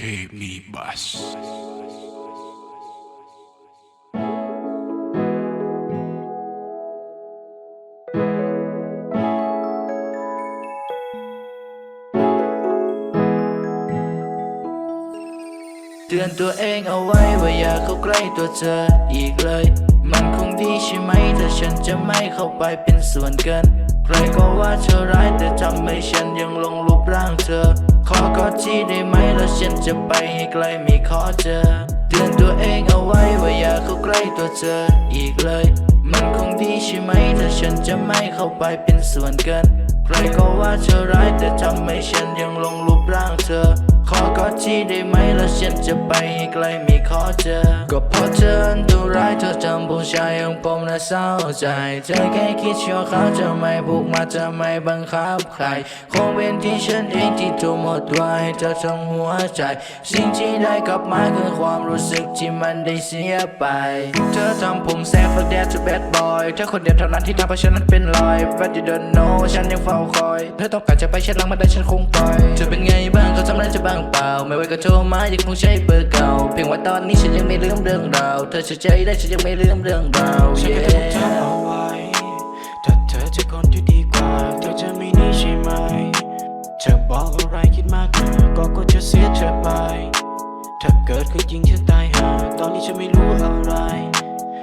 me bus. เตือนตัวเองเอาไว้ว่าอย่าเข้าใกล้ตัวเธออีกเลย มันคงดีใช่ไหมถ้าฉันจะไม่เข้าไปเป็นส่วนเกิน ใครก็ว่าเธอร้ายแต่ทำให้ฉันยังหลงรูปร่างเธอ ขอกอดทีได้ไหม ฉันจะไปให้ไกลไม่ขอเจอเตือนตัวเองเอาไว้ว่าอย่าเข้าใกล้ตัวเธออีกเลย มันคงดีใช่ไหมถ้าฉันจะไม่เข้าไปเป็นส่วนเกิน ใครก็ว่าเธอร้ายแต่ทำให้ฉันยังหลงรูปร่างเธอ ทีได้ไหมแล้วฉันจะไปให้ไกลไม่ขอเจอ ก็เพราะเธออันดูร้ายเธอทำผู้ชายอย่างผมน่ะเศร้าใจ เธอแค่คิดชั่วเขาจะไม่ผูกมาจะไม่บังคับใคร คงเป็นที่ฉันเองที่ถูกหมดไว้เธอทั้งหัวใจ สิ่งที่ได้กลับมาคือความรู้สึกที่มันได้เสียไป เธอทำผมแซฟและแดดจะแบดบอยเธอคนเดียวเท่านั้นที่ทำให้ฉันนั้นเป็นรอย But you don't know ฉันยังเฝ้าคอย เธอต้องการจะไปเช็ดหลังมาได้ฉันคงปล่อย เธอเป็นไงบ้างเขาทำอะไรจะบ้างเปล่าไม่ไหวก็โทรมายังคงใช้เบอร์เก่า เพียงว่าตอนนี้ฉันยังไม่ลืมเรื่องราว เธอเฉยใจได้ฉันยังไม่ลืมเรื่องราวฉันก็ต้องเธอเอาไว้ถ้าเธอจะคนที่ดีกว่า เธอจะไม่หนี่ใช่ไหม เธอบอกอะไรคิดมากเกินก็ก็จะเสียเธอไป ถ้าเกิดขึ้นจริงฉันตายหา ตอนนี้ฉันไม่รู้อะไร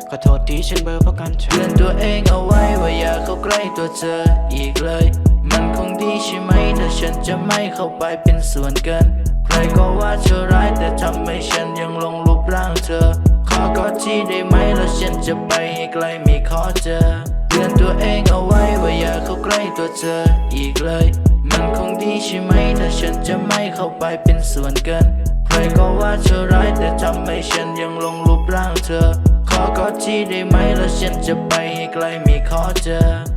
ขอโทษที่ฉันเบอร์เพราะการเธเตืออนตัวเองเอาไว้ว่าอย่าเข้าใกล้ตัวเธออีกเลย มันคงดีใช่ไหมถ้าฉันจะไม่เข้าไปเป็นส่วนเกิน ใครก็ว่าเธอร้ายแต่ทำให้ฉันยังหลงรูปร่างเธอ ขอกอดที่ได้ไหมแล้วฉันจะไปให้ไกลไม่ขอเจอเตือนตัวเองเอาไว้ว่าอย่าเข้าใกล้ตัวเธออีกเลย มันคงดีใช่ไหมถ้าฉันจะไม่เข้าไปเป็นส่วนเกิน ใครก็ว่าเธอร้ายแต่ทำให้ฉันยังหลงรูปร่างเธอ ขอกอดที่ได้ไหมแล้วฉันจะไปให้ไกลไม่ขอเจอ